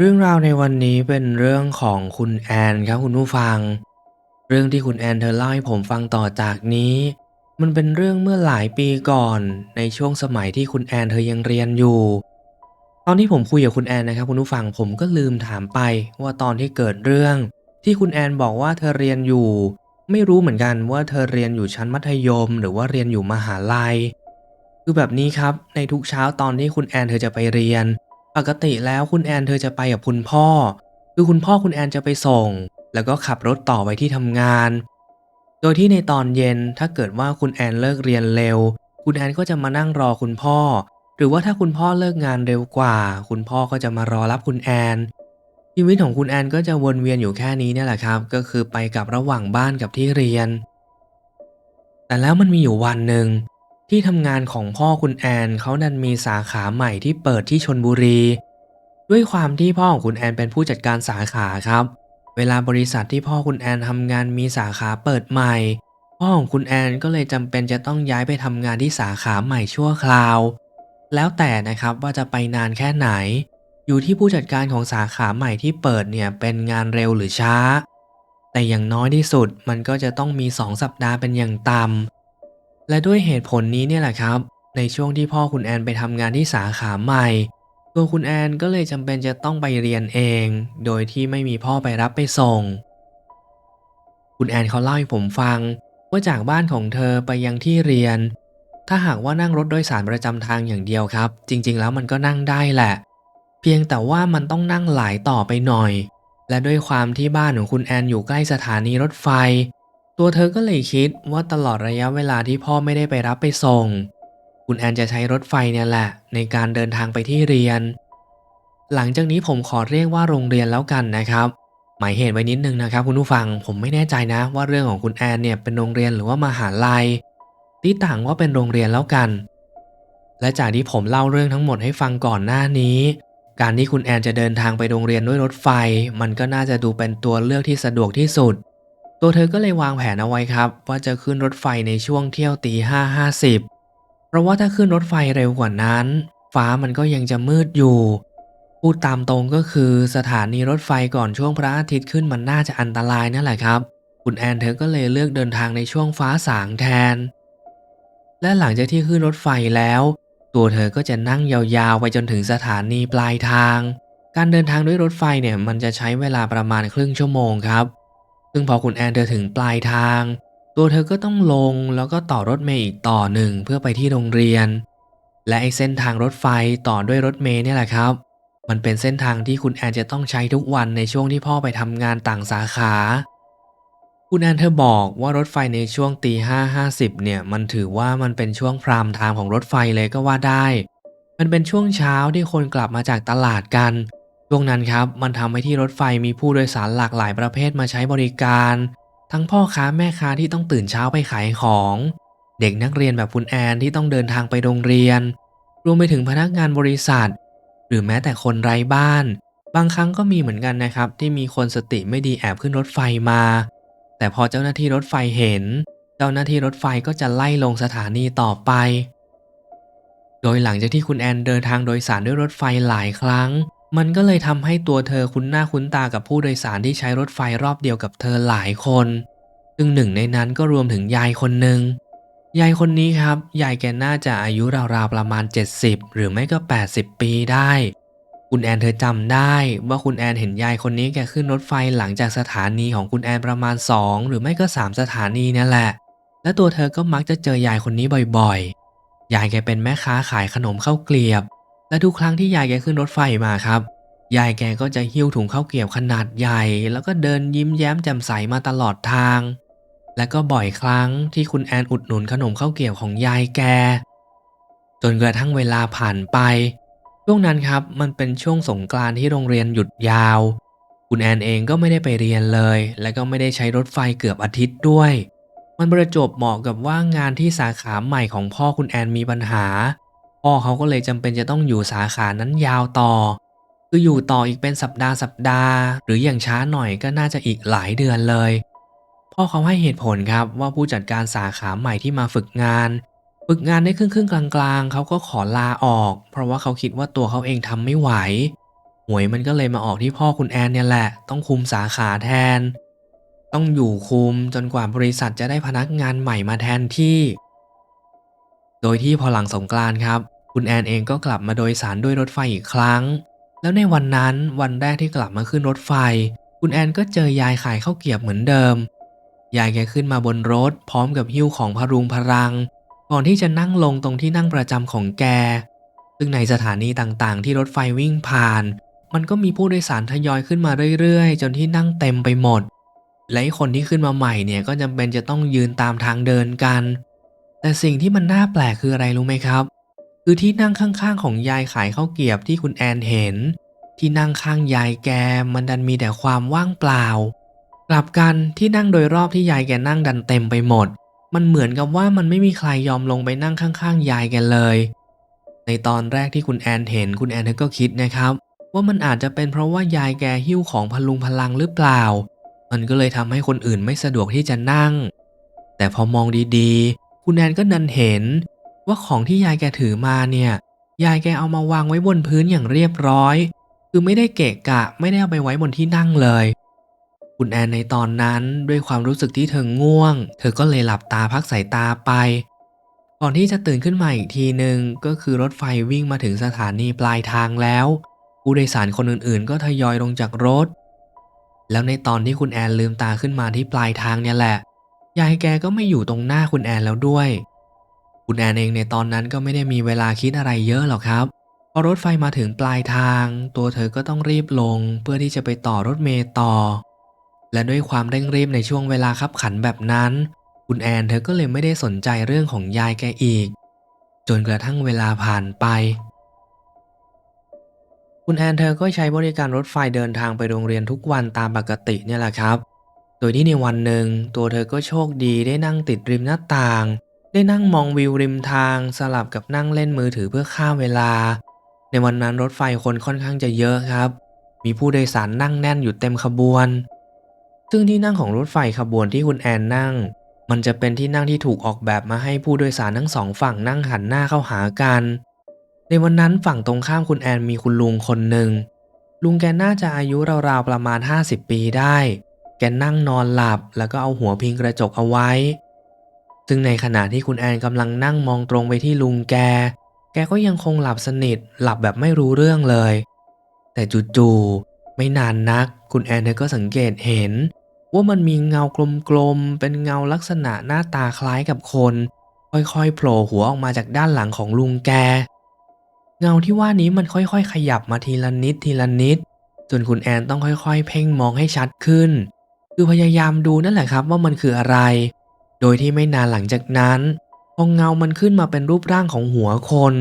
เรื่องราวในวันนี้เป็นเรื่องของคุณแอนครับคุณผู้ฟัง เรื่องที่คุณแอนเธอเล่าให้ผมฟังต่อจากนี้ มันเป็นเรื่องเมื่อหลายปีก่อน ในช่วงสมัยที่คุณแอนเธอยังเรียนอยู่ ตอนที่ผมคุยกับคุณแอนนะครับคุณผู้ฟังผมก็ลืมถามไปว่าตอนที่เกิดเรื่อง ที่คุณแอนบอกว่าเธอเรียนอยู่ ไม่รู้เหมือนกันว่าเธอเรียนอยู่ชั้นมัธยม หรือว่าเรียนอยู่มหาลัย คือแบบนี้ครับในทุกเช้าตอนที่คุณแอนเธอจะไปเรียน ปกติแล้วคุณแอนเธอจะไปกับคุณพ่อ คือคุณพ่อคุณแอนจะไปส่ง แล้วก็ขับรถต่อไปที่ทำงาน โดยที่ในตอนเย็นถ้าเกิดว่าคุณแอนเลิกเรียนเร็ว คุณแอนก็จะมานั่งรอคุณพ่อ หรือว่าถ้าคุณพ่อเลิกงานเร็วกว่า คุณพ่อก็จะมารอรับคุณแอนชีวิตของคุณแอนก็จะวนเวียนอยู่แค่นี้เนี่ยแหละครับ ก็คือไปกับระหว่างบ้านกับที่เรียน แต่แล้วมันมีอยู่วันหนึ่ง ที่ทำงานของพ่อคุณแอนเขาดันมีสาขาใหม่ที่เปิดที่ชนบุรี ด้วยความที่พ่อของคุณแอนเป็นผู้จัดการสาขาครับ เวลาบริษัทที่พ่อคุณแอนทำงานมีสาขาเปิดใหม่ พ่อของคุณแอนก็เลยจำเป็นจะต้องย้ายไปทำงานที่สาขาใหม่ชั่วคราว แล้วแต่นะครับว่าจะไปนานแค่ไหน อยู่ที่ผู้จัดการของสาขาใหม่ที่เปิดเนี่ยเป็นงานเร็วหรือช้า แต่อย่างน้อยที่สุดมันก็จะต้องมี 2 สัปดาห์เป็นอย่างต่ำ และด้วยเหตุผลนี้เนี่ยแหละครับ ในช่วงที่พ่อคุณแอนไปทำงานที่สาขาใหม่ ตัวคุณแอนก็เลยจำเป็นจะต้องไปเรียนเอง โดยที่ไม่มีพ่อไปรับไปส่ง คุณแอนเขาเล่าให้ผมฟังว่าจากบ้านของเธอไปยังที่เรียน ถ้าหากว่านั่งรถโดยสารประจำทางอย่างเดียวครับ จริง ๆ แล้วมันก็นั่งได้แหละ เพียงแต่ว่ามันต้องนั่งหลายต่อไปหน่อย และด้วยความที่บ้านของคุณแอนอยู่ใกล้สถานีรถไฟ ตัวเธอก็เลยคิดว่าตลอดระยะเวลาที่พ่อไม่ได้ไปรับไปส่ง คุณแอนจะใช้รถไฟเนี่ยแหละ ในการเดินทางไปที่เรียน หลังจากนี้ผมขอเรียกว่าโรงเรียนแล้วกันนะครับ หมายเหตุไว้นิดนึงนะครับ คุณผู้ฟังผมไม่แน่ใจนะว่าเรื่องของคุณแอนเนี่ยเป็นโรงเรียนหรือว่ามหาลัยตีต่างว่าเป็นโรงเรียนแล้วกัน และจากที่ผมเล่าเรื่องทั้งหมดให้ฟังก่อนหน้านี้ การที่คุณแอนจะเดินทางไปโรงเรียนด้วยรถไฟ มันก็น่าจะดูเป็นตัวเลือกที่สะดวกที่สุด ตัวเธอก็เลยวางแผนเอาไว้ครับ ว่าจะขึ้นรถไฟในช่วงเที่ยวตีห้าห้าสิบเพราะว่าถ้าขึ้นรถไฟเร็วกว่านั้น ฟ้ามันก็ยังจะมืดอยู่ พูดตามตรงก็คือสถานีรถไฟก่อนช่วงพระอาทิตย์ขึ้นมันน่าจะอันตรายนั่นแหละครับ คุณแอนเธอก็เลยเลือกเดินทางในช่วงฟ้าสางแทน และหลังจากที่ขึ้นรถไฟแล้ว ตัวเธอก็จะนั่งยาวๆไปจนถึงสถานีปลายทาง การเดินทางด้วยรถไฟเนี่ยมันจะใช้เวลาประมาณครึ่งชั่วโมงครับ ซึ่งพอคุณแอนเธอถึงปลายทาง ตัวเธอก็ต้องลงแล้วก็ต่อรถเมล์อีกต่อหนึ่งเพื่อไปที่โรงเรียน และไอเส้นทางรถไฟต่อด้วยรถเมล์เนี่ยแหละครับ มันเป็นเส้นทางที่คุณแอนจะต้องใช้ทุกวันในช่วงที่พ่อไปทำงานต่างสาขา คุณแอนเธอบอกว่ารถไฟในช่วงตีห้าห้าสิบเนี่ยมันถือว่ามันเป็นช่วงพรามไทม์ของรถไฟเลยก็ว่าได้ มันเป็นช่วงเช้าที่คนกลับมาจากตลาดกัน ช่วงนั้นครับมันทำให้ที่รถไฟมีผู้โดยสารหลากหลายประเภทมาใช้บริการ ทั้งพ่อค้าแม่ค้าที่ต้องตื่นเช้าไปขายของ เด็กนักเรียนแบบคุณแอนที่ต้องเดินทางไปโรงเรียน รวมไปถึงพนักงานบริษัท หรือแม้แต่คนไร้บ้าน บางครั้งก็มีเหมือนกันนะครับ ที่มีคนสติไม่ดีแอบขึ้นรถไฟมา แต่พอเจ้าหน้าที่รถไฟเห็น เจ้าหน้าที่รถไฟก็จะไล่ลงสถานีต่อไป โดยหลังจากที่คุณแอนเดินทางโดยสารด้วยรถไฟหลายครั้ง มันก็เลยทำให้ตัวเธอคุ้นหน้าคุ้นตากับผู้โดยสารที่ใช้รถไฟรอบเดียวกับเธอหลายคน ซึ่งหนึ่งในนั้นก็รวมถึงยายคนหนึ่งยายคนนี้ครับ ยายแกน่าจะอายุราวๆประมาณ 70 หรือไม่ก็ 80 ปีได้ คุณแอนเธอจำได้ว่าคุณแอนเห็นยายคนนี้แกขึ้นรถไฟหลังจากสถานีของคุณแอนประมาณ 2 หรือไม่ก็ 3 สถานีนั่นแหละ และตัวเธอก็มักจะเจอยายคนนี้บ่อยๆ ยายแกเป็นแม่ค้าขายขนมข้าวเกลียบ และทุกครั้งที่ยายแกขึ้นรถไฟมาครับ ยายแกก็จะหิ้วถุงข้าวเกรียบขนาดใหญ่ แล้วก็เดินยิ้มแย้มแจ่มใสมาตลอดทาง และก็บ่อยครั้งที่คุณแอนอุดหนุนขนมข้าวเกรียบของยายแก จนกระทั่งเวลาผ่านไป ช่วงนั้นครับมันเป็นช่วงสงกรานที่โรงเรียนหยุดยาว คุณแอนเองก็ไม่ได้ไปเรียนเลย และก็ไม่ได้ใช้รถไฟเกือบอาทิตย์ด้วย มันประจบเหมาะกับว่างานที่สาขาใหม่ของพ่อคุณแอนมีปัญหา พ่อเขาก็เลยจำเป็นจะต้องอยู่สาขานั้นยาวต่อ คืออยู่ต่ออีกเป็นสัปดาห์สัปดาห์ หรืออย่างช้าหน่อยก็น่าจะอีกหลายเดือนเลย พ่อเขาให้เหตุผลครับว่าผู้จัดการสาขาใหม่ที่มาฝึกงาน ฝึกงานได้ครึ่งครึ่งๆกลางๆ เขาก็ขอลาออก เพราะว่าเขาคิดว่าตัวเขาเองทำไม่ไหวหวยมันก็เลยมาออกที่พ่อคุณแอนเนี่ยแหละ ต้องคุมสาขาแทน ต้องอยู่คุมจนกว่าบริษัทจะได้พนักงานใหม่มาแทนที่ โดยที่พอหลังสงกรานต์ครับ คุณแอนเองก็กลับมาโดยสารด้วยรถไฟอีกครั้ง แล้วในวันนั้นวันแรกที่กลับมาขึ้นรถไฟ คุณแอนก็เจอยายขายข้าวเกียบเหมือนเดิม ยายแกขึ้นมาบนรถ พร้อมกับหิ้วของพรุงพรัง ก่อนที่จะนั่งลงตรงที่นั่งประจำของแก ซึ่งในสถานีต่างๆ ที่รถไฟวิ่งผ่าน มันก็มีผู้โดยสารทยอยขึ้นมาเรื่อยๆ จนที่นั่งเต็มไปหมด และคนที่ขึ้นมาใหม่เนี่ยก็จำเป็นจะต้องยืนตามทางเดินกัน แต่สิ่งที่มันน่าแปลกคืออะไรรู้ไหมครับ คือที่นั่งข้างๆ ของยายขายข้าวเกียบที่คุณแอนเห็น ที่นั่งข้างยายแกมันดันมีแต่ความว่างเปล่า กลับกันที่นั่งโดยรอบที่ยายแกนั่งดันเต็มไปหมด มันเหมือนกับว่ามันไม่มีใครยอมลงไปนั่งข้างๆ ยายแกเลย ในตอนแรกที่คุณแอนเห็นคุณแอนเธอก็คิดนะครับ ว่ามันอาจจะเป็นเพราะว่ายายแกหิ้วของพลุงพลังหรือเปล่า มันก็เลยทำให้คนอื่นไม่สะดวกที่จะนั่ง แต่พอมองดีๆ คุณแอนก็ดันเห็น ว่าของที่ยายแกถือมาเนี่ยยายแกเอามาวางไว้บนพื้นอย่างเรียบร้อย คือไม่ได้เกะกะไม่ได้เอาไปไว้บนที่นั่งเลย คุณแอนในตอนนั้นด้วยความรู้สึกที่เธอง่วง เธอก็เลยหลับตาพักสายตาไป ก่อนที่จะตื่นขึ้นมาอีกทีหนึ่งก็คือรถไฟวิ่งมาถึงสถานีปลายทางแล้ว ผู้โดยสารคนอื่นๆ ก็ทยอยลงจากรถ แล้วในตอนที่คุณแอนลืมตาขึ้นมาที่ปลายทางเนี่ยแหละ ยายแกก็ไม่อยู่ตรงหน้าคุณแอนแล้วด้วย คุณแอนเองในตอนนั้นก็ไม่ได้มีเวลาคิดอะไรเยอะหรอกครับ พอรถไฟมาถึงปลายทาง ตัวเธอก็ต้องรีบลง เพื่อที่จะไปต่อรถเมล์ต่อ และด้วยความเร่งรีบในช่วงเวลาคับขันแบบนั้น คุณแอนเธอก็เลยไม่ได้สนใจเรื่องของยายแกอีก จนกระทั่งเวลาผ่านไปคุณแอนเธอก็ใช้บริการรถไฟเดินทางไปโรงเรียนทุกวันตามปกติเนี่ยแหละครับ โดยที่ในวันหนึ่งตัวเธอก็โชคดีได้นั่งติดริมหน้าต่าง ได้นั่งมองวิวริมทางสลับกับนั่งเล่นมือถือเพื่อฆ่าเวลา ในวันนั้นรถไฟคนค่อนข้างจะเยอะครับ มีผู้โดยสารนั่งแน่นอยู่เต็มขบวน ซึ่งที่นั่งของรถไฟขบวนที่คุณแอนนั่ง มันจะเป็นที่นั่งที่ถูกออกแบบมาให้ผู้โดยสารทั้งสองฝั่งนั่งหันหน้าเข้าหากัน ในวันนั้นฝั่งตรงข้ามคุณแอนมีคุณลุงคนหนึ่งลุงแกน่าจะอายุราวๆประมาณ 50 ปีได้ แกนั่งนอนหลับแล้วก็เอาหัวพิงกระจกเอาไว้ ซึ่งในขณะที่คุณแอนกำลังนั่งมองตรงไปที่ลุงแก แกก็ยังคงหลับสนิทหลับแบบไม่รู้เรื่องเลย แต่จู่ๆไม่นานนัก คุณแอนเธอก็สังเกตเห็น ว่ามันมีเงากลมๆเป็นเงาลักษณะหน้าตาคล้ายกับคน ค่อยๆโผล่หัวออกมาจากด้านหลังของลุงแก เงาที่ว่านี้มันค่อยๆ ขยับมาทีละนิดทีละนิดจนคุณแอนต้องค่อยๆ เพ่งมองให้ชัดขึ้น คือพยายามดูนั่นแหละครับว่ามันคืออะไร โดยที่ไม่นานหลังจากนั้นพอเงามันขึ้นมาเป็นรูปร่างของหัวคน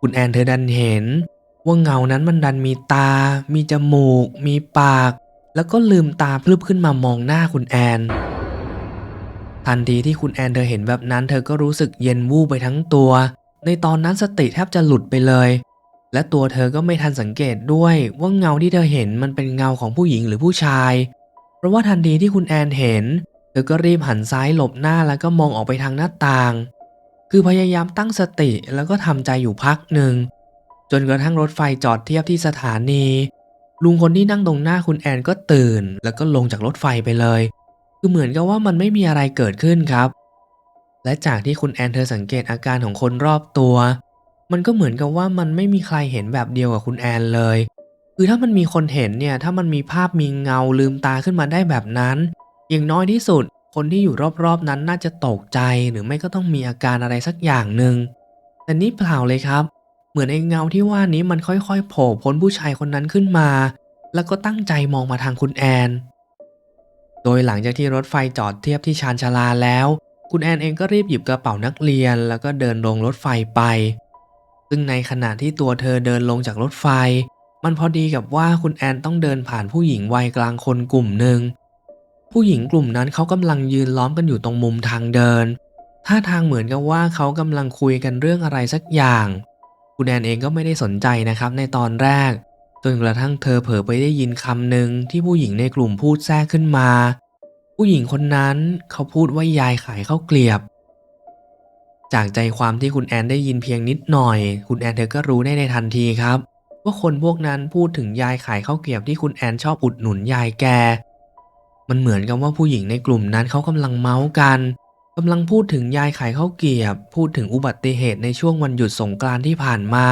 คุณแอนเธอดันเห็น ว่าเงานั้นมันดันมีตา มีจมูก มีปาก แล้วก็ลืมตาพลึบขึ้นมามองหน้าคุณแอน ทันทีที่คุณแอนเธอเห็นแบบนั้น เธอก็รู้สึกเย็นวูบไปทั้งตัว ในตอนนั้นสติแทบจะหลุดไปเลย และตัวเธอก็ไม่ทันสังเกตด้วยว่าเงาที่เธอเห็นมันเป็นเงาของผู้หญิงหรือผู้ชาย เพราะว่าทันทีที่คุณแอนเห็น เธอก็รีบหันซ้ายหลบหน้าแล้วก็มองออกไปทางหน้าต่าง คือพยายามตั้งสติแล้วก็ทำใจอยู่พักหนึ่ง จนกระทั่งรถไฟจอดเทียบที่สถานี ลุงคนที่นั่งตรงหน้าคุณแอนก็ตื่น แล้วก็ลงจากรถไฟไปเลย คือเหมือนกับว่ามันไม่มีอะไรเกิดขึ้นครับ และจากที่คุณแอนเธอสังเกตอาการของคนรอบตัว มันก็เหมือนกับว่ามันไม่มีใครเห็นแบบเดียวกับคุณแอนเลย คือถ้ามันมีคนเห็นเนี่ย ถ้ามันมีภาพมีเงาลืมตาขึ้นมาได้แบบนั้น อย่างน้อยที่สุด คนที่อยู่รอบๆนั้นน่าจะตกใจหรือไม่ก็ต้องมีอาการอะไรสักอย่างหนึ่ง แต่นี่เปล่าเลยครับ เหมือนไอ้เงาที่ว่านี้มันค่อยๆโผล่พ้นผู้ชายคนนั้นขึ้นมา แล้วก็ตั้งใจมองมาทางคุณแอน โดยหลังจากที่รถไฟจอดเทียบที่ชานชาลาแล้ว คุณแอนเองก็รีบหยิบกระเป๋านักเรียน แล้วก็เดินลงรถไฟไป ซึ่งในขณะที่ตัวเธอเดินลงจากรถไฟ มันพอดีกับว่าคุณแอนต้องเดินผ่านผู้หญิงวัยกลางคนกลุ่มหนึ่ง ผู้หญิงกลุ่มนั้นเขากำลังยืนล้อมกันอยู่ตรงมุมทางเดิน ท่าทางเหมือนกับว่าเขากำลังคุยกันเรื่องอะไรสักอย่าง คุณแอนเองก็ไม่ได้สนใจนะครับในตอนแรก จนกระทั่งเธอเผลอไปได้ยินคำหนึ่งที่ผู้หญิงในกลุ่มพูดแทรกขึ้นมา ผู้หญิงคนนั้นเขาพูดว่ายายขายข้าวเกลียบจากใจความที่คุณแอนได้ยินเพียงนิดหน่อย คุณแอนเธอก็รู้ได้ในทันทีครับ ว่าคนพวกนั้นพูดถึงยายขายข้าวเกรียบที่คุณแอนชอบอุดหนุนยายแก มันเหมือนกับว่าผู้หญิงในกลุ่มนั้นเขากำลังเมาส์กันกำลังพูดถึงยายขายข้าวเกรียบ พูดถึงอุบัติเหตุในช่วงวันหยุดสงกรานต์ที่ผ่านมา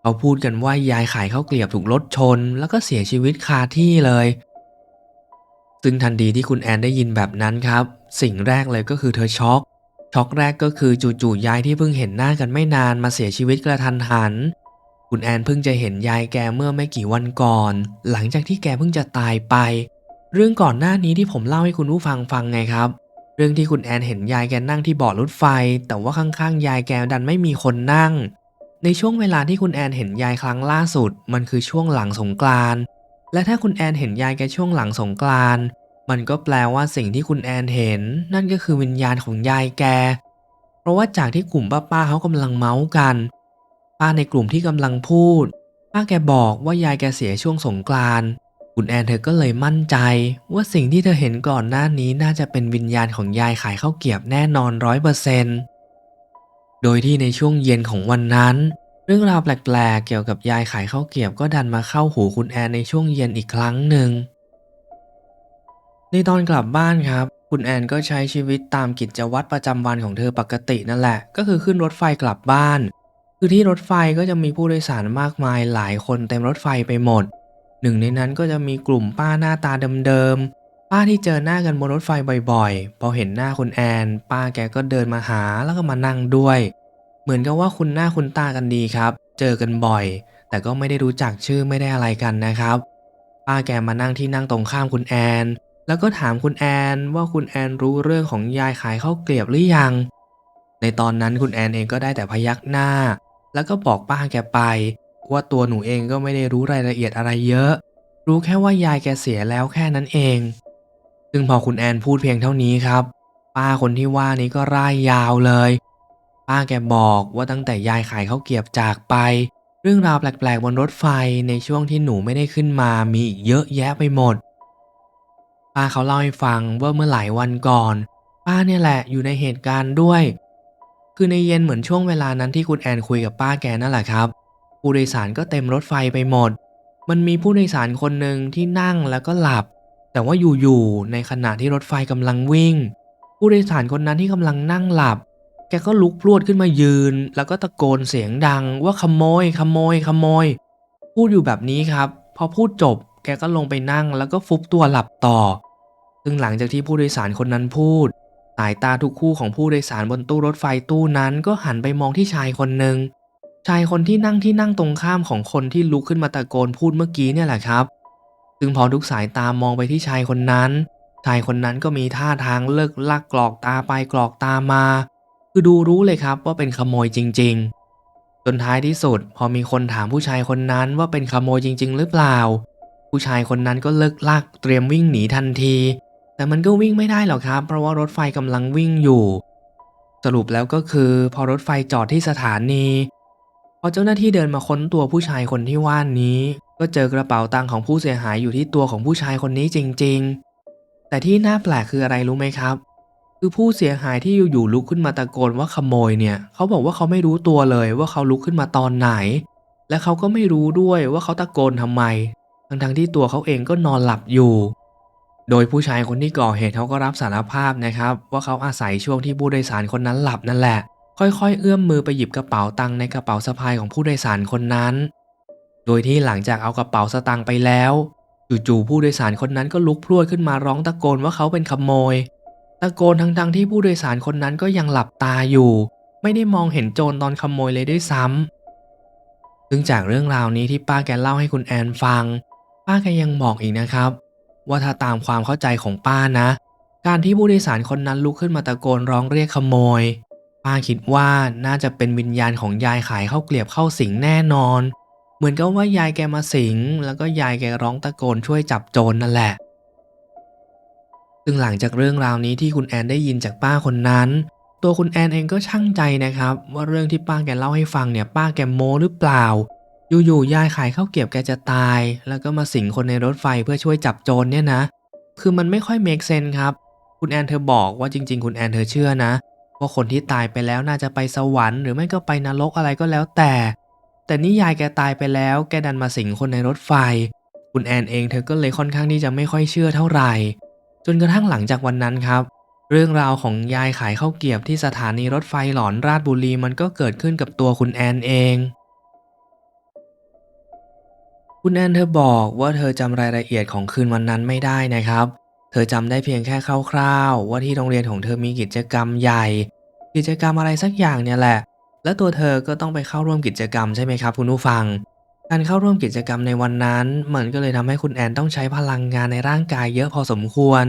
เขาพูดกันว่ายายขายข้าวเกลียบถูกรถชน แล้วก็เสียชีวิตคาที่เลย ซึ่งทันทีที่คุณแอนได้ยินแบบนั้นครับ สิ่งแรกเลยก็คือเธอช็อก ช็อกแรกก็คือจู่ๆยายที่เพิ่งเห็นหน้ากันไม่นานมาเสียชีวิตกระทันหัน คุณแอนเพิ่งจะเห็นยายแกเมื่อไม่กี่วันก่อน หลังจากที่แกเพิ่งจะตายไป เรื่องก่อนหน้านี้ที่ผมเล่าให้คุณผู้ฟังฟังไงครับ เรื่องที่คุณแอนเห็นยายแกนั่งที่เบาะรถไฟ แต่ว่าข้างๆ ยายแกดันไม่มีคนนั่ง ในช่วงเวลาที่คุณแอนเห็นยายครั้งล่าสุด มันคือช่วงหลังสงกรานและถ้าคุณแอนเห็นยายแกช่วงหลังสงกรานมันก็แปลว่าสิ่งที่คุณแอนเห็น นั่นก็คือวิญญาณของยายแก เพราะว่าจากที่กลุ่มป้าๆเขากำลังเมาส์กัน ป้าในกลุ่มที่กำลังพูด ป้าแกบอกว่ายายแกเสียช่วงสงกรานต์คุณแอนเธอก็เลยมั่นใจ ว่าสิ่งที่เธอเห็นก่อนหน้านี้น่าจะเป็นวิญญาณของยายขายข้าวเกียบแน่นอนร้อยเปอร์เซนต์โดยที่ในช่วงเย็นของวันนั้น เรื่องราวแปลกๆ เกี่ยวกับยายขายข้าวเกียบก็ดันมาเข้าหูคุณแอนในช่วงเย็นอีกครั้งหนึ่งในตอนกลับบ้านครับ คุณแอนก็ใช้ชีวิตตามกิจวัตรประจำวันของเธอปกตินั่นแหละ ก็คือขึ้นรถไฟกลับบ้าน คือที่รถไฟก็จะมีผู้โดยสารมากมายหลายคนเต็มรถไฟไปหมด หนึ่งในนั้นก็จะมีกลุ่มป้าหน้าตาเดิมๆ ป้าที่เจอหน้ากันบนรถไฟบ่อยๆ พอเห็นหน้าคุณแอน ป้าแกก็เดินมาหาแล้วก็มานั่งด้วย เหมือนกับว่าคุณหน้าคุณตากันดีครับ เจอกันบ่อย แต่ก็ไม่ได้รู้จักชื่อไม่ได้อะไรกันนะครับ ป้าแกมานั่งที่นั่งตรงข้ามคุณแอน แล้วก็ถามคุณแอนว่าคุณแอนรู้เรื่องของยายขายข้าวเกลียบหรือยัง ในตอนนั้นคุณแอนเองก็ได้แต่พยักหน้า แล้วก็บอกป้าแกไป ว่าตัวหนูเองก็ไม่ได้รู้รายละเอียดอะไรเยอะ รู้แค่ว่ายายแกเสียแล้วแค่นั้นเอง ซึ่งพอคุณแอนพูดเพียงเท่านี้ครับ ป้าคนที่ว่านี้ก็ร่ายยาวเลย ป้าแกบอกว่าตั้งแต่ยายขายข้าวเกียบจากไป เรื่องราวแปลกๆบนรถไฟในช่วงที่หนูไม่ได้ขึ้นมามีอีกเยอะแยะไปหมด ป้าเขาเล่าให้ฟังว่าเมื่อหลายวันก่อน ป้าเนี่ยแหละอยู่ในเหตุการณ์ด้วย คือในเย็นเหมือนช่วงเวลานั้นที่คุณแอนคุยกับป้าแกนั่นแหละครับ ผู้โดยสารก็เต็มรถไฟไปหมด มันมีผู้โดยสารคนหนึ่งที่นั่งแล้วก็หลับ แต่ว่าอยู่ๆในขณะที่รถไฟกำลังวิ่ง ผู้โดยสารคนนั้นที่กำลังนั่งหลับ แกก็ลุกพรวดขึ้นมายืน แล้วก็ตะโกนเสียงดังว่าขโมย ขโมย ขโมย พูดอยู่แบบนี้ครับ พอพูดจบ แกก็ลงไปนั่งแล้วก็ฟุบตัวหลับต่อ ซึ่งหลังจากที่ผู้โดยสารคนนั้นพูด สายตาทุกคู่ของผู้โดยสารบนตู้รถไฟตู้นั้นก็หันไปมองที่ชายคนหนึ่ง ชายคนที่นั่งที่นั่งตรงข้ามของคนที่ลุกขึ้นมาตะโกนพูดเมื่อกี้เนี่ยแหละครับ ซึ่งพอทุกสายตามองไปที่ชายคนนั้น ชายคนนั้นก็มีท่าทางเลิกลักกรอกตาไปกรอกตามา คือดูรู้เลยครับว่าเป็นขโมยจริง ๆ จนท้ายที่สุด พอมีคนถามผู้ชายคนนั้นว่าเป็นขโมยจริง ๆ หรือเปล่า ผู้ชายคนนั้นก็เลิกลักเตรียมวิ่งหนีทันที แต่มันก็วิ่งไม่ได้หรอกครับ เพราะว่ารถไฟกำลังวิ่งอยู่ สรุปแล้วก็คือ พอรถไฟจอดที่สถานีพอเจ้าหน้าที่เดินมาค้นตัวผู้ชายคนที่ว่านี้ ก็เจอกระเป๋าตังค์ของผู้เสียหายอยู่ที่ตัวของผู้ชายคนนี้จริง ๆ แต่ที่น่าแปลกคืออะไรรู้ไหมครับ คือผู้เสียหายที่อยู่ๆลุกขึ้นมาตะโกนว่าขโมยเนี่ยเขาบอกว่าเขาไม่รู้ตัวเลยว่าเขาลุกขึ้นมาตอนไหน และเขาก็ไม่รู้ด้วยว่าเขาตะโกนทำไมทั้งๆที่ตัวเขาเองก็นอนหลับอยู่ โดยผู้ชายคนที่ก่อเหตุเขาก็รับสารภาพนะครับ ว่าเขาอาศัยช่วงที่ผู้โดยสารคนนั้นหลับนั่นแหละ ค่อยๆ เอื้อมมือไปหยิบกระเป๋าตังค์ในกระเป๋าสะพายของผู้โดยสารคนนั้น โดยที่หลังจากเอากระเป๋าสตางค์ไปแล้วจู่ๆผู้โดยสารคนนั้นก็ลุกพรวดขึ้นมาร้องตะโกนว่าเขาเป็นขโมย ตะโกนทั้งๆที่ผู้โดยสารคนนั้นก็ยังหลับตาอยู่ ไม่ได้มองเห็นโจรตอนขโมยเลยด้วยซ้ำซึ่งจากเรื่องราวนี้ที่ป้าแกเล่าให้คุณแอนฟัง ป้าแกยังบอกอีกนะครับ ว่าถ้าตามความเข้าใจของป้านะ การที่ผู้โดยสารคนนั้นลุกขึ้นมาตะโกนร้องเรียกขโมย ป้าคิดว่าน่าจะเป็นวิญญาณของยายขายข้าวเกลียบเข้าสิงแน่นอน เหมือนกับว่ายายแกมาสิง แล้วก็ยายแกร้องตะโกนช่วยจับโจรนั่นแหละ ซึ่งหลังจากเรื่องราวนี้ที่คุณแอนได้ยินจากป้าคนนั้น ตัวคุณแอนเองก็ช่างใจนะครับ ว่าเรื่องที่ป้าแกเล่าให้ฟังเนี่ยป้าแกโมหรือเปล่า อยู่ๆยายขายข้าวเกรียบแกจะตาย แล้วก็มาสิงคนในรถไฟเพื่อช่วยจับโจรเนี่ยนะ คือมันไม่ค่อยเมคเซนครับ คุณแอนเธอบอกว่าจริง ๆ คุณแอนเธอเชื่อนะ ว่าคนที่ตายไปแล้วน่าจะไปสวรรค์หรือไม่ก็ไปนรกอะไรก็แล้วแต่ แต่นี่ยายแกตายไปแล้วแกดันมาสิงคนในรถไฟ คุณแอนเองเธอก็เลยค่อนข้างที่จะไม่ค่อยเชื่อเท่าไหร่ จนกระทั่งหลังจากวันนั้นครับ เรื่องราวของยายขายข้าวเกียบที่สถานีรถไฟหลอนราชบุรีมันก็เกิดขึ้นกับตัวคุณแอนเอง คุณแอนเธอบอกว่าเธอจำรายละเอียดของคืนวันนั้นไม่ได้นะครับ เธอจำได้เพียงแค่คร่าวๆ ว่าที่โรงเรียนของเธอมีกิจกรรมใหญ่ กิจกรรมอะไรสักอย่างเนี่ยแหละ และตัวเธอก็ต้องไปเข้าร่วมกิจกรรมใช่ไหมครับคุณผู้ฟัง การเข้าร่วมกิจกรรมในวันนั้น มันก็เลยทำให้คุณแอนต้องใช้พลังงานในร่างกายเยอะพอสมควร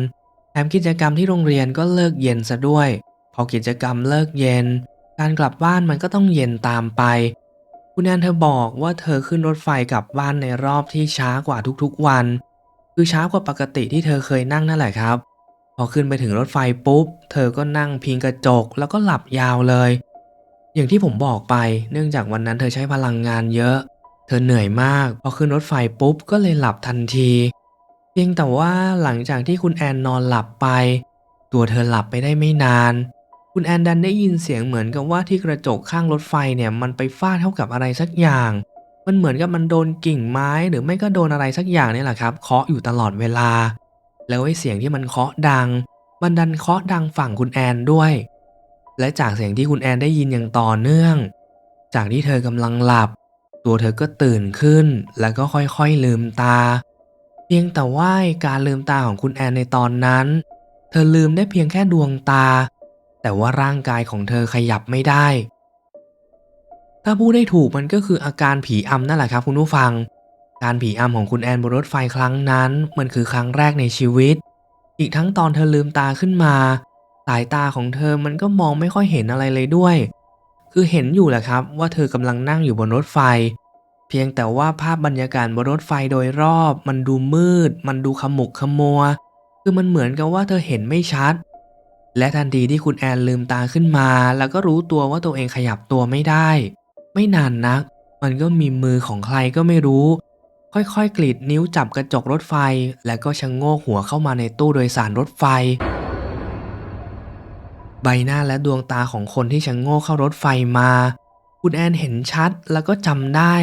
แถมกิจกรรมที่โรงเรียนก็เลิกเย็นซะด้วย พอกิจกรรมเลิกเย็น การกลับบ้านมันก็ต้องเย็นตามไป คุณแอนเธอบอกว่าเธอขึ้นรถไฟกลับบ้านในรอบที่ช้ากว่าทุกๆวัน คือช้ากว่าปกติที่เธอเคยนั่งนั่นแหละครับ พอขึ้นไปถึงรถไฟปุ๊บ เธอก็นั่งพิงกระจกแล้วก็หลับยาวเลย อย่างที่ผมบอกไป เนื่องจากวันนั้นเธอใช้พลังงานเยอะ เธอเหนื่อยมาก พอขึ้นรถไฟปุ๊บก็เลยหลับทันที เพียงแต่ว่าหลังจากที่คุณแอนนอนหลับไป ตัวเธอหลับไปได้ไม่นาน คุณแอนดันได้ยินเสียงเหมือนกับว่าที่กระจกข้างรถไฟเนี่ยมันไปฟาดเท่ากับอะไรสักอย่าง มันเหมือนกับมันโดนกิ่งไม้หรือไม่ก็โดนอะไรสักอย่างนี่แหละครับเคาะอยู่ตลอดเวลา แล้วไอ้เสียงที่มันเคาะดัง มันดันเคาะดังฝั่งคุณแอนด้วย และจากเสียงที่คุณแอนได้ยินอย่างต่อเนื่อง จากที่เธอกำลังหลับ ตัวเธอก็ตื่นขึ้น แล้วก็ค่อยๆลืมตา เพียงแต่ว่าการลืมตาของคุณแอนในตอนนั้น เธอลืมได้เพียงแค่ดวงตา แต่ว่าร่างกายของเธอขยับไม่ได้ ถ้าพูดได้ถูกมันก็คืออาการผีอำนั่นแหละครับคุณผู้ฟัง การผีอำของคุณแอนบนรถไฟครั้งนั้น มันคือครั้งแรกในชีวิต อีกทั้งตอนเธอลืมตาขึ้นมา สายตาของเธอมันก็มองไม่ค่อยเห็นอะไรเลยด้วย คือเห็นอยู่แหละครับว่าเธอกำลังนั่งอยู่บนรถไฟ เพียงแต่ว่าภาพบรรยากาศบนรถไฟโดยรอบ มันดูมืด มันดูขมุกขมัว คือมันเหมือนกับว่าเธอเห็นไม่ชัด และทันทีที่คุณแอนลืมตาขึ้นมา แล้วก็รู้ตัวว่าตัวเองขยับตัวไม่ได้ ไม่นานนัก มันก็มีมือของใครก็ไม่รู้ ค่อยๆกรีดนิ้วจับกระจกรถไฟ แล้วก็ชะโงกหัวเข้ามาในตู้โดยสารรถไฟ ใบหน้าและดวงตาของคนที่ชะโงกเข้ารถไฟมา คุณแอนเห็นชัดแล้วก็จำได้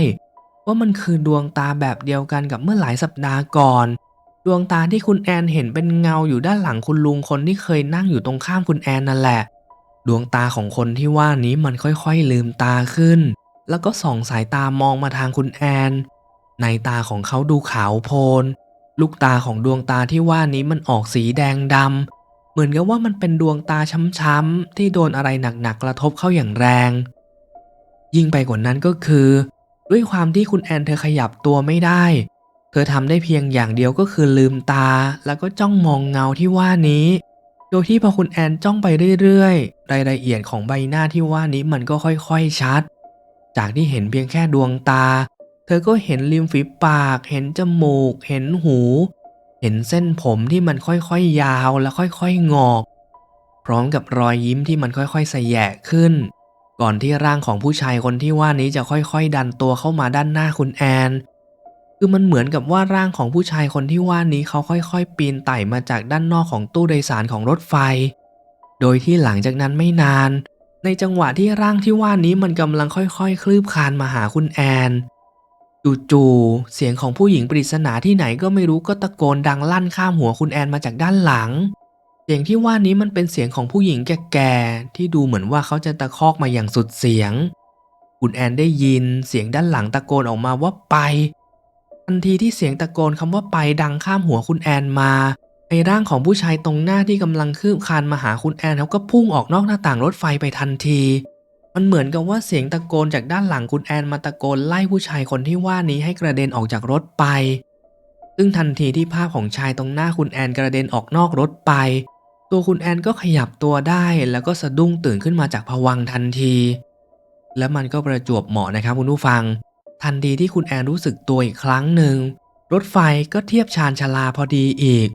ว่ามันคือดวงตาแบบเดียวกันกับเมื่อหลายสัปดาห์ก่อน ดวงตาที่คุณแอนเห็นเป็นเงาอยู่ด้านหลังคุณลุงคนที่เคยนั่งอยู่ตรงข้ามคุณแอนนั่นแหละ ดวงตาของคนที่ว่านี้มันค่อยๆลืมตาขึ้น แล้วก็ส่องสายตามองมาทางคุณแอน ในตาของเขาดูขาวโพลน ลูกตาของดวงตาที่ว่านี้มันออกสีแดงดำเหมือนกับว่ามันเป็นดวงตาช้ำๆที่โดนอะไรหนักๆกระทบเข้าอย่างแรง ยิ่งไปกว่านั้นก็คือ ด้วยความที่คุณแอนเธอขยับตัวไม่ได้ เธอทำได้เพียงอย่างเดียวก็คือลืมตา แล้วก็จ้องมองเงาที่ว่านี้ โดยที่พอคุณแอนจ้องไปเรื่อยๆ รายละเอียดของใบหน้าที่ว่านี้มันก็ค่อยๆชัด จากที่เห็นเพียงแค่ดวงตา เธอก็เห็นริมฝีปาก เห็นจมูก เห็นหู เห็นเส้นผมที่มันค่อยๆยาวและค่อยๆงอก พร้อมกับรอยยิ้มที่มันค่อยๆสแยะขึ้น ก่อนที่ร่างของผู้ชายคนที่ว่านี้จะค่อยๆ ดันตัวเข้ามาด้านหน้าคุณแอน คือมันเหมือนกับว่าร่างของผู้ชายคนที่ว่านี้เขาค่อยๆ ปีนไต่มาจากด้านนอกของตู้โดยสารของรถไฟ โดยที่หลังจากนั้นไม่นาน ในจังหวะที่ร่างที่ว่านี้มันกำลังค่อยๆ คลืบคลานมาหาคุณแอนจู่ๆเสียงของผู้หญิงปริศนาที่ไหนก็ไม่รู้ก็ตะโกนดังลั่นข้ามหัวคุณแอนมาจากด้านหลัง เสียงที่ว่านี้มันเป็นเสียงของผู้หญิงแก่ๆที่ดูเหมือนว่าเขาจะตะคอกมาอย่างสุดเสียง คุณแอนได้ยินเสียงด้านหลังตะโกนออกมาว่าไป ทันทีที่เสียงตะโกนคำว่าไปดังข้ามหัวคุณแอนมาไอร่างของผู้ชายตรงหน้าที่กำลังคืบคานมาหาคุณแอนเขาก็พุ่งออกนอกหน้าต่างรถไฟไปทันที มันเหมือนกับว่าเสียงตะโกนจากด้านหลังคุณแอนมาตะโกนไล่ผู้ชายคนที่ว่านี้ให้กระเด็นออกจากรถไป ซึ่งทันทีที่ภาพของชายตรงหน้าคุณแอนกระเด็นออกนอกรถไป ตัวคุณแอนก็ขยับตัวได้แล้วก็สะดุ้งตื่นขึ้นมาจากภวังทันที และมันก็ประจวบเหมาะนะครับคุณผู้ฟัง ทันทีที่คุณแอนรู้สึกตัวอีกครั้งหนึ่ง รถไฟก็เทียบชานชาลาพอดีอีก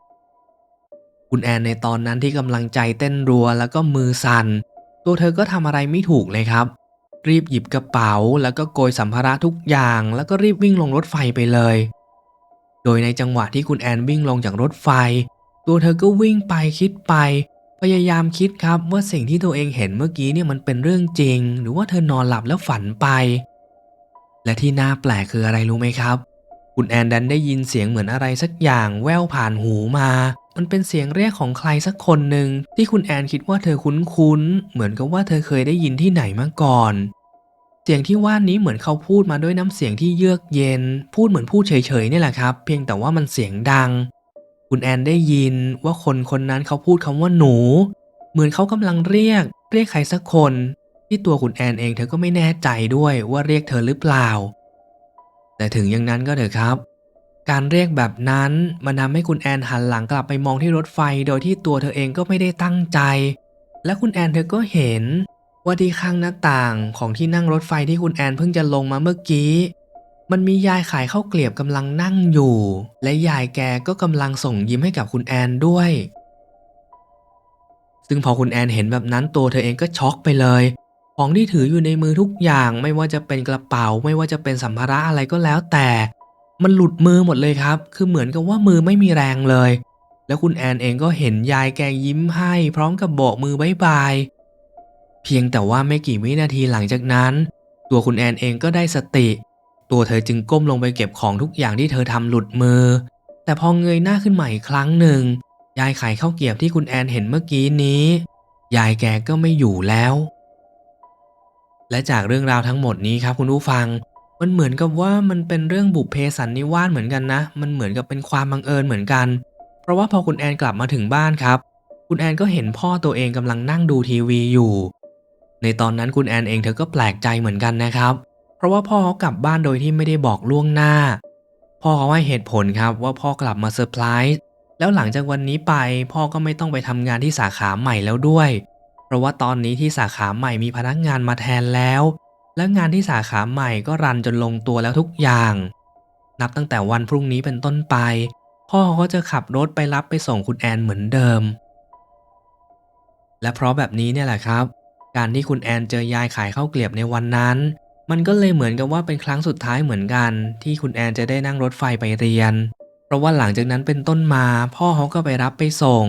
คุณแอนในตอนนั้นที่กำลังใจเต้นรัวแล้วก็มือสั่น ตัวเธอก็ทำอะไรไม่ถูกเลยครับ รีบหยิบกระเป๋า แล้วก็โกยสัมภาระทุกอย่าง แล้วก็รีบวิ่งลงรถไฟไปเลย โดยในจังหวะที่คุณแอนวิ่งลงจากรถไฟ ตัวเธอก็วิ่งไปคิดไปพยายามคิดครับว่าสิ่งที่ตัวเองเห็นเมื่อกี้เนี่ยมันเป็นเรื่องจริง หรือว่าเธอนอนหลับแล้วฝันไป และที่น่าแปลกคืออะไรรู้ไหมครับ คุณแอนดันได้ยินเสียงเหมือนอะไรสักอย่างแว่วผ่านหูมา มันเป็นเสียงเรียกของใครสักคนหนึ่งที่คุณแอนคิดว่าเธอคุ้นๆ เหมือนกับว่าเธอเคยได้ยินที่ไหนมาก่อน เสียงที่ว่านี้เหมือนเขาพูดมาด้วยน้ำเสียงที่เยือกเย็น พูดเหมือนพูดเฉยๆนี่แหละครับ เพียงแต่ว่ามันเสียงดัง คุณแอนได้ยินว่าคนคนนั้นเขาพูดคำว่าหนู เหมือนเขากำลังเรียก เรียกใครสักคน ที่ตัวคุณแอนเองเธอก็ไม่แน่ใจด้วยว่าเรียกเธอหรือเปล่า แต่ถึงอย่างนั้นก็เถอะครับ การเรียกแบบนั้นมันทำให้คุณแอนหันหลังกลับไปมองที่รถไฟโดยที่ตัวเธอเองก็ไม่ได้ตั้งใจ และคุณแอนเธอก็เห็น ว่าที่ข้างหน้าต่างของที่นั่งรถไฟที่คุณแอนเพิ่งจะลงมาเมื่อกี้ มันมียายขายข้าวเกลียบกำลังนั่งอยู่ และยายแกก็กำลังส่งยิ้มให้กับคุณแอนด้วยซึ่งพอคุณแอนเห็นแบบนั้นตัวเธอเองก็ช็อกไปเลย ของที่ถืออยู่ในมือทุกอย่างไม่ว่าจะเป็นกระเป๋า ไม่ว่าจะเป็นสัมภาระอะไรก็แล้วแต่ มันหลุดมือหมดเลยครับ คือเหมือนกับว่ามือไม่มีแรงเลย แล้วคุณแอนเองก็เห็นยายแกยิ้มให้ พร้อมกับโบกมือบายบาย เพียงแต่ว่าไม่กี่วินาทีหลังจากนั้น ตัวคุณแอนเองก็ได้สติ ตัวเธอจึงก้มลงไปเก็บของทุกอย่างที่เธอทำหลุดมือ แต่พอเงยหน้าขึ้นมาอีกครั้งหนึ่งยายขายข้าวเกียบที่คุณแอนเห็นเมื่อกี้นี้ ยายแกก็ไม่อยู่แล้ว และจากเรื่องราวทั้งหมดนี้ครับคุณผู้ฟัง มันเหมือนกับว่ามันเป็นเรื่องบุพเพสันนิวาสเหมือนกันนะ มันเหมือนกับเป็นความบังเอิญเหมือนกัน เพราะว่าพอคุณแอนกลับมาถึงบ้านครับ คุณแอนก็เห็นพ่อตัวเองกำลังนั่งดูทีวีอยู่ ในตอนนั้นคุณแอนเองเธอก็แปลกใจเหมือนกันนะครับ เพราะว่าพ่อเขากลับบ้านโดยที่ไม่ได้บอกล่วงหน้า พ่อเขาให้เหตุผลครับว่าพ่อกลับมาเซอร์ไพรส์แล้วหลังจากวันนี้ไปพ่อก็ไม่ต้องไปทำงานที่สาขาใหม่แล้วด้วย เพราะว่าตอนนี้ที่สาขาใหม่มีพนักงานมาแทนแล้ว และงานที่สาขาใหม่ก็รันจนลงตัวแล้วทุกอย่าง นับตั้งแต่วันพรุ่งนี้เป็นต้นไป พ่อเขาก็จะขับรถไปรับไปส่งคุณแอนเหมือนเดิม และเพราะแบบนี้เนี่ยแหละครับ การที่คุณแอนเจอยายขายข้าวเกลียบในวันนั้น มันก็เลยเหมือนกับว่าเป็นครั้งสุดท้ายเหมือนกัน ที่คุณแอนจะได้นั่งรถไฟไปเรียน เพราะว่าหลังจากนั้นเป็นต้นมา พ่อเขาก็ไปรับไปส่ง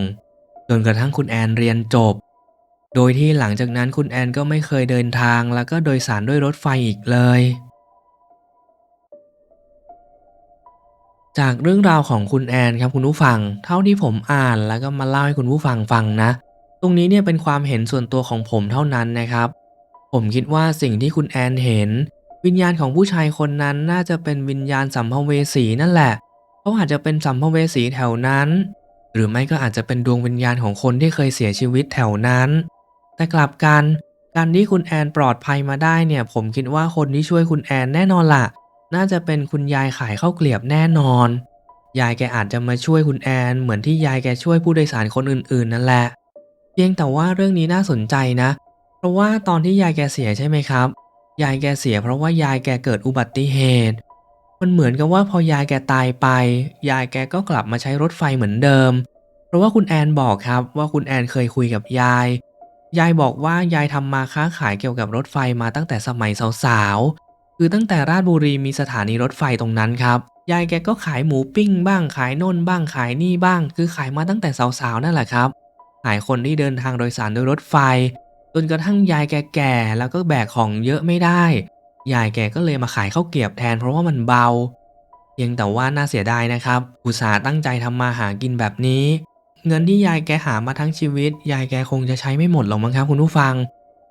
จนกระทั่งคุณแอนเรียนจบ โดยที่หลังจากนั้นคุณแอนก็ไม่เคยเดินทางแล้วก็โดยสารด้วยรถไฟอีกเลย จากเรื่องราวของคุณแอนครับคุณผู้ฟัง เท่าที่ผมอ่านแล้วก็มาเล่าให้คุณผู้ฟังฟังนะ ตรงนี้เนี่ยเป็นความเห็นส่วนตัวของผมเท่านั้นนะครับ ผมคิดว่าสิ่งที่คุณแอนเห็น วิญญาณของผู้ชายคนนั้นน่าจะเป็นวิญญาณสัมภเวสีนั่นแหละเขาอาจจะเป็นสัมภเวสีแถวนั้นหรือไม่ก็อาจจะเป็นดวงวิญญาณของคนที่เคยเสียชีวิตแถวนั้น แต่กลับกัน การที่คุณแอนปลอดภัยมาได้เนี่ย ผมคิดว่าคนที่ช่วยคุณแอนแน่นอนล่ะ น่าจะเป็นคุณยายขายข้าวเกลียบแน่นอน ยายแกอาจจะมาช่วยคุณแอนเหมือนที่ยายแกช่วยผู้โดยสารคนอื่นๆ นั่นแหละ เพียงแต่ว่าเรื่องนี้น่าสนใจนะ เพราะว่าตอนที่ยายแกเสียใช่ไหมครับ ยายแกเสียเพราะว่ายายแกเกิดอุบัติเหตุ มันเหมือนกับว่าพอยายแกตายไป ยายแกก็กลับมาใช้รถไฟเหมือนเดิม เพราะว่าคุณแอนบอกครับว่าคุณแอนเคยคุยกับยาย ยายบอกว่ายายทำมาค้าขายเกี่ยวกับรถไฟมาตั้งแต่สมัยสาวๆ คือตั้งแต่ราชบุรีมีสถานีรถไฟตรงนั้นครับ ยายแกก็ขายหมูปิ้งบ้างขายน่นบ้างขายนี่บ้าง คือขายมาตั้งแต่สาวๆนั่นแหละครับ ขายคนที่เดินทางโดยสารด้วยรถไฟ จนกระทั่งยายแกแก่แล้วก็แบกของเยอะไม่ได้ ยายแกก็เลยมาขายข้าวเกรียบแทนเพราะว่ามันเบาเพียงแต่ว่าน่าเสียดายนะครับ อุตส่าห์ตั้งใจทำมาหากินแบบนี้ เงินที่ยายแกหามาทั้งชีวิต ยายแกคงจะใช้ไม่หมดหรอกมั้งครับคุณผู้ฟัง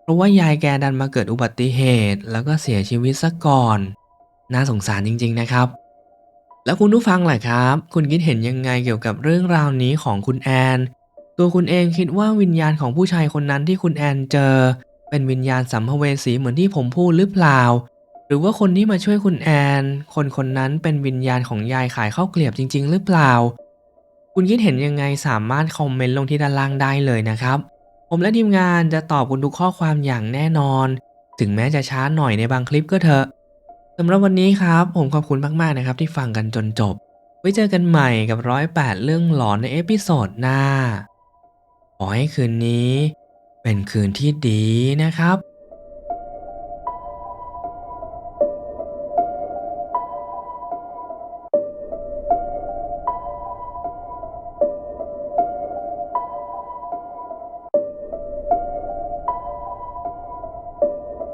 เพราะว่ายายแกดันมาเกิดอุบัติเหตุ แล้วก็เสียชีวิตซะก่อน น่าสงสารจริง ๆ นะครับ แล้วคุณผู้ฟังแหล่ะครับ คุณคิดเห็นยังไงเกี่ยวกับเรื่องราวนี้ของคุณแอน ตัวคุณเองคิดว่าวิญญาณของผู้ชายคนนั้นที่คุณแอนเจอ เป็นวิญญาณสัมภเวสีเหมือนที่ผมพูดหรือเปล่า หรือว่าคนที่มาช่วยคุณแอน คนคนนั้นเป็นวิญญาณของยายขายข้าวเกลียบจริง ๆ หรือเปล่า คุณคิดเห็นยังไงสามารถคอมเมนต์ลงที่ด้านล่างได้เลยนะครับ ผมและทีมงานจะตอบคุณทุกข้อความอย่างแน่นอน ถึงแม้จะช้าหน่อยในบางคลิปก็เถอะสำหรับวันนี้ครับ ผมขอบคุณมากๆนะครับที่ฟังกันจนจบ ไว้เจอกันใหม่กับร้อยแปดเรื่องหลอนในเอพิโซดหน้า ขอให้คืนนี้ เป็นคืนที่ดีนะครับ